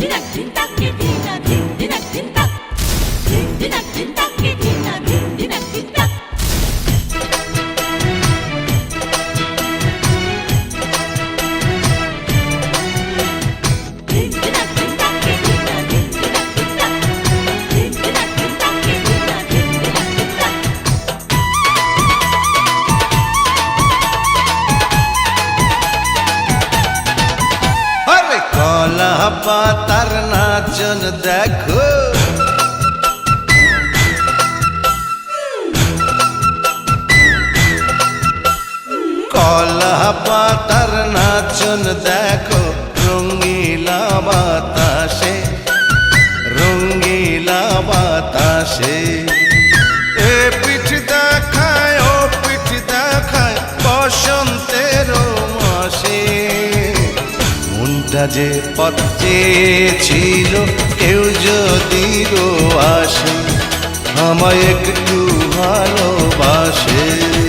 只能选择坚强。বাবা তার নাচন দেখো। কলা পাতার নাচন দেখো রঙ্গিলা বাতাসে রঙ্গিলা বাতাসে। কাজে পথে ছিল কেউ যদি আসে আমায় একটু ভালোবাসে।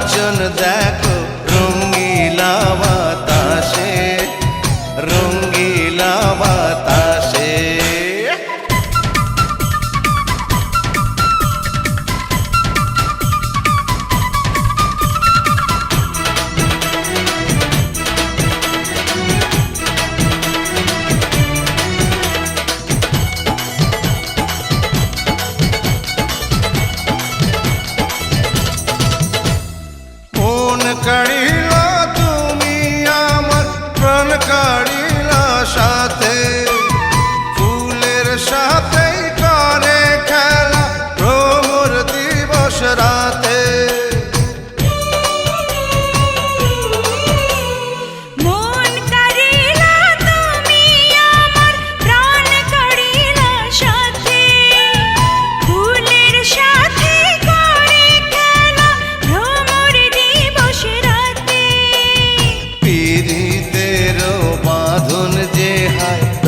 একজন দেখো கழிவு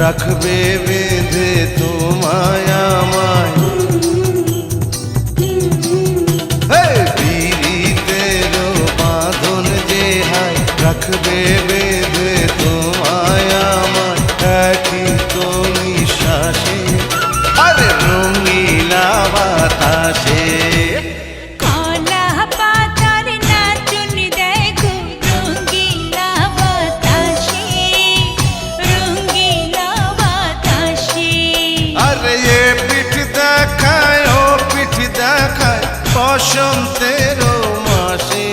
রাখবে বেঁধে তোমায় আমায়। বসন্তের মাসে।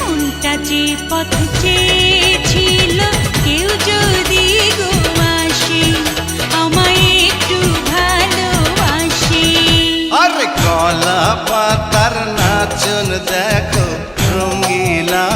কোনটা যে পথ চেয়েছিল কেউ যদি গোমাসে আমায় একটু ভালোবাসে। আর কলা পাতার নাচন দেখো রঙ্গিলা